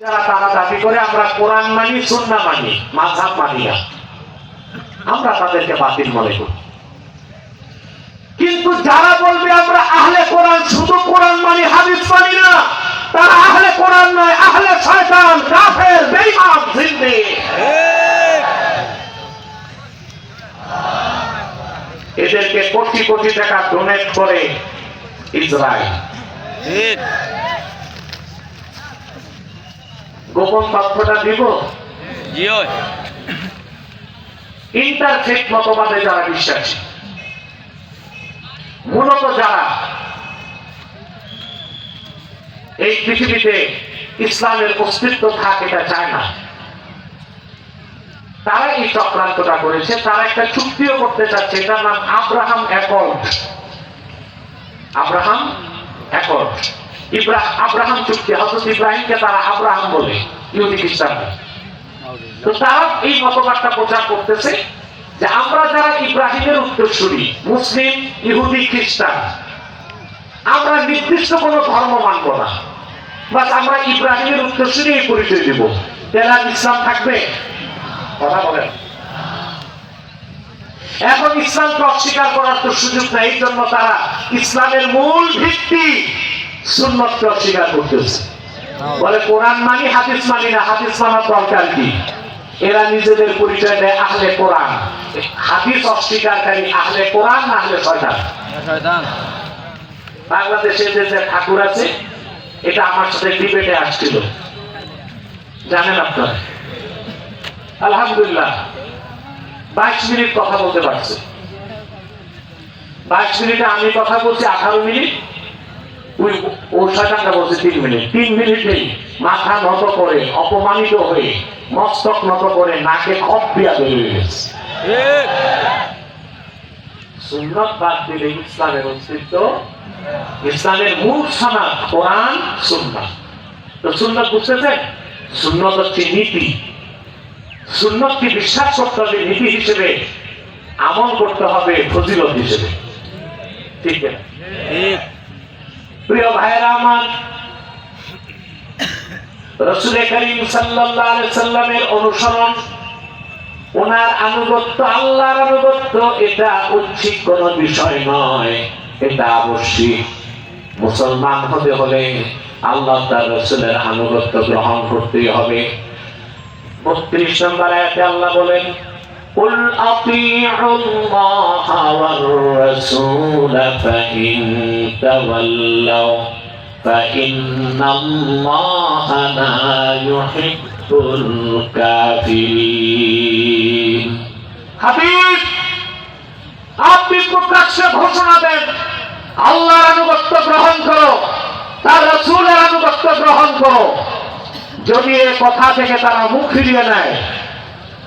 যারা তারা দাবি করে আমরা কোরআন মানি, সুন্না মানি আমরা তাদেরকে বাতিল বলবে আমরা আহলে কোরআন, শুধু কোরআন মানি, হাদিস মানি না, তারা আহলে কোরআন নয়, আহলে শয়তান, কাফের, বেঈমান এদেরকে কোটি কোটি টাকা ডোনেট করে ইসরায়েল। ঠিক গোপন তথ্যটা দিব? জিও মতবাদে যারা বিশ্বাসী মূলত যারা এই পৃথিবীতে ইসলামের অস্তিত্ব থাক এটা চায় না তারা এই চক্রান্তটা করেছে তারা একটা চুক্তিও করতে চাচ্ছে এটার নাম Abraham Accord. Abraham Accord. Abraham চুক্তি হজরত ইব্রাহিমকে তারা আব্রাহাম বলে, ইহুদি তো তারা এই মতবাদটা প্রচার করতেছে যে আমরা যারা ইব্রাহিমের উত্তরসূরি মুসলিম, ইহুদি, খ্রিস্টান, আমরা নির্দিষ্ট কোনো ধর্ম মানব না। আমরা ইব্রাহিমের উত্তরসূরি এই পরিচয় দেব তেলা ইসলাম থাকবে? কথা বলেন। এখন ইসলামকে অস্বীকার করার তো সুযোগ নেই জন্য তারা ইসলামের মূল ভিত্তি সুন্নতকে অস্বীকার করতেছে। বলে কোরআন মানি হাদিস মানি না হাদিস মানার দরকার কি? এরা নিজেদের পরিচয় দেয় আহলে কোরআন। হাদিস অস্বীকারকারী আহলে কোরআন না আহলে শয়তান। বাংলাদেশে যে যে ঠাকুর আছে এটা আমার সাথে ডিবেটে আসছিল। জানেন আপনারা? আলহামদুলিল্লাহ। বাইশ মিনিট কথা বলতে পারছে। বাইশ মিনিটে আমি কথা বলছি আঠারো মিনিট। ওই ও শয়তানটা বলছে তিন মিনিট। তিন মিনিটেই মাথা নত করে, অপমানিত হয়ে, মস্তক নত করে নাকে খপ দিয়া বেরিয়ে গেছে। সুন্নত বাদ দিলে ইসলামের অস্তিত্ব, ইসলামের মূল সনাত কোরআন, সুন্নাত। তো সুন্নত বুঝতেছেন? সুন্নত হচ্ছে নীতি। সুন্নতকে বিশ্বাস করতে হবে? নীতি হিসেবে আমল করতে হবে, ফজিলত হিসেবে। ঠিক আছে প্রিয় ভাইয়েরা আমার, রসুল করিম সাল্লামের অনুসরণ, ওনার আনুগত্য, আল্লাহর আনুগত্য, এটা ঐচ্ছিক কোনো বিষয় নয়, এটা আবশ্যিক। মুসলমান হতে হলে আল্লাহ তার রসুলের আনুগত্য গ্রহণ করতেই হবে। বত্রিশ নম্বর আয়াতে আল্লাহ বলেন قل أطيعوا الله والرسول فإن تولوا فإن الله لا يحب الكافرين হাবিব আপনি প্রকাশ্যে ঘোষণা দেন আল্লাহর আনুগত্য গ্রহণ করো তার রসুলের আনুগত্য গ্রহণ করো যদি এ কথা থেকে তারা মুখ ফিরিয়ে নেয়